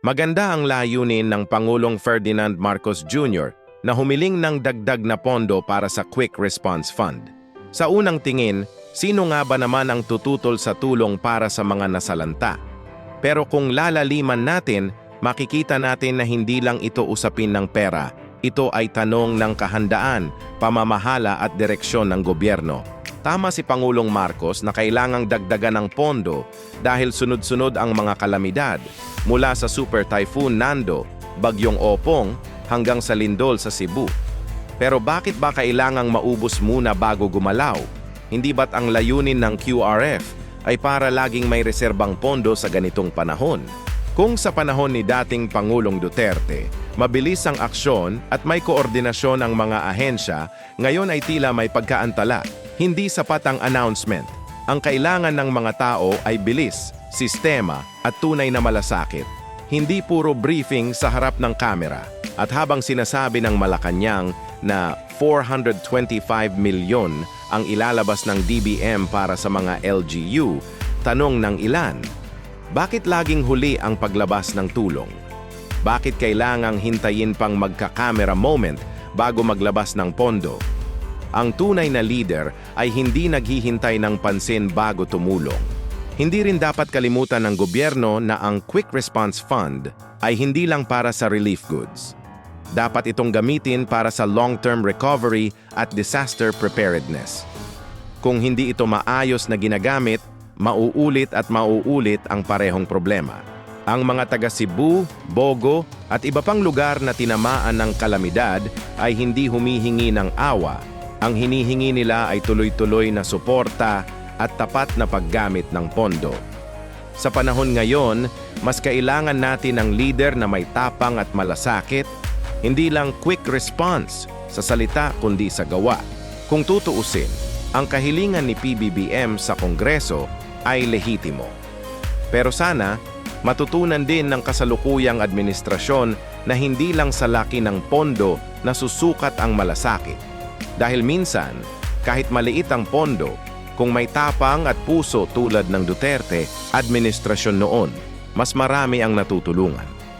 Maganda ang layunin ng Pangulong Ferdinand Marcos Jr. na humiling ng dagdag na pondo para sa Quick Response Fund. Sa unang tingin, sino nga ba naman ang tututol sa tulong para sa mga nasalanta? Pero kung lalaliman natin, makikita natin na hindi lang ito usapin ng pera, ito ay tanong ng kahandaan, pamamahala at direksyon ng gobyerno. Tama si Pangulong Marcos na kailangang dagdagan ng pondo dahil sunod-sunod ang mga kalamidad mula sa Super Typhoon Nando, Bagyong Opong hanggang sa Lindol sa Cebu. Pero bakit ba kailangang maubos muna bago gumalaw? Hindi ba't ang layunin ng QRF ay para laging may reserbang pondo sa ganitong panahon? Kung sa panahon ni dating Pangulong Duterte, mabilis ang aksyon at may koordinasyon ang mga ahensya, ngayon ay tila may pagkaantala. Hindi sapat ang announcement. Ang kailangan ng mga tao ay bilis, sistema at tunay na malasakit. Hindi puro briefing sa harap ng kamera. At habang sinasabi ng Malacanang na 425 milyon ang ilalabas ng DBM para sa mga LGU, tanong ng ilan, bakit laging huli ang paglabas ng tulong? Bakit kailangang hintayin pang magka-camera moment bago maglabas ng pondo? Ang tunay na leader ay hindi naghihintay ng pansin bago tumulong. Hindi rin dapat kalimutan ng gobyerno na ang Quick Response Fund ay hindi lang para sa relief goods. Dapat itong gamitin para sa long-term recovery at disaster preparedness. Kung hindi ito maayos na ginagamit, mauulit at mauulit ang parehong problema. Ang mga taga Cebu, Bogo at iba pang lugar na tinamaan ng kalamidad ay hindi humihingi ng awa. Ang hinihingi nila ay tuloy-tuloy na suporta at tapat na paggamit ng pondo. Sa panahon ngayon, mas kailangan natin ng leader na may tapang at malasakit, hindi lang quick response sa salita kundi sa gawa. Kung tutuusin, ang kahilingan ni PBBM sa Kongreso ay lehitimo. Pero sana, matutunan din ng kasalukuyang administrasyon na hindi lang sa laki ng pondo na susukat ang malasakit. Dahil minsan, kahit maliit ang pondo, kung may tapang at puso tulad ng Duterte, administrasyon noon, mas marami ang natutulungan.